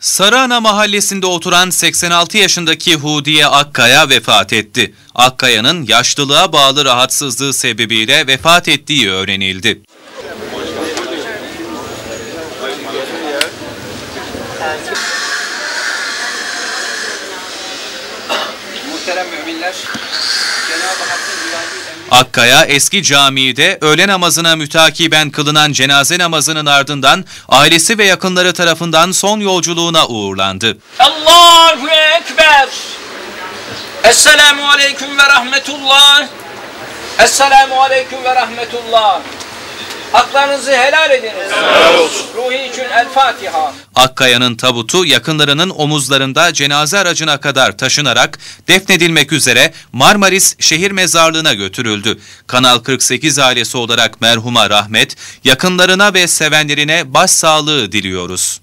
Sarıana mahallesinde oturan 86 yaşındaki Hudiye Akkaya vefat etti. Akkaya'nın yaşlılığa bağlı rahatsızlığı sebebiyle vefat ettiği öğrenildi. Muhterem müminler, Akkaya eski camide öğle namazına mütakiben kılınan cenaze namazının ardından ailesi ve yakınları tarafından son yolculuğuna uğurlandı. Allahu Ekber. Esselamu Aleyküm ve Rahmetullah. Esselamu Aleyküm ve Rahmetullah. Haklarınızı helal ediniz. Helal olsun. Ruhi için El Fatiha. Akkaya'nın tabutu yakınlarının omuzlarında cenaze aracına kadar taşınarak defnedilmek üzere Marmaris şehir mezarlığına götürüldü. Kanal 48 ailesi olarak merhuma rahmet, yakınlarına ve sevenlerine başsağlığı diliyoruz.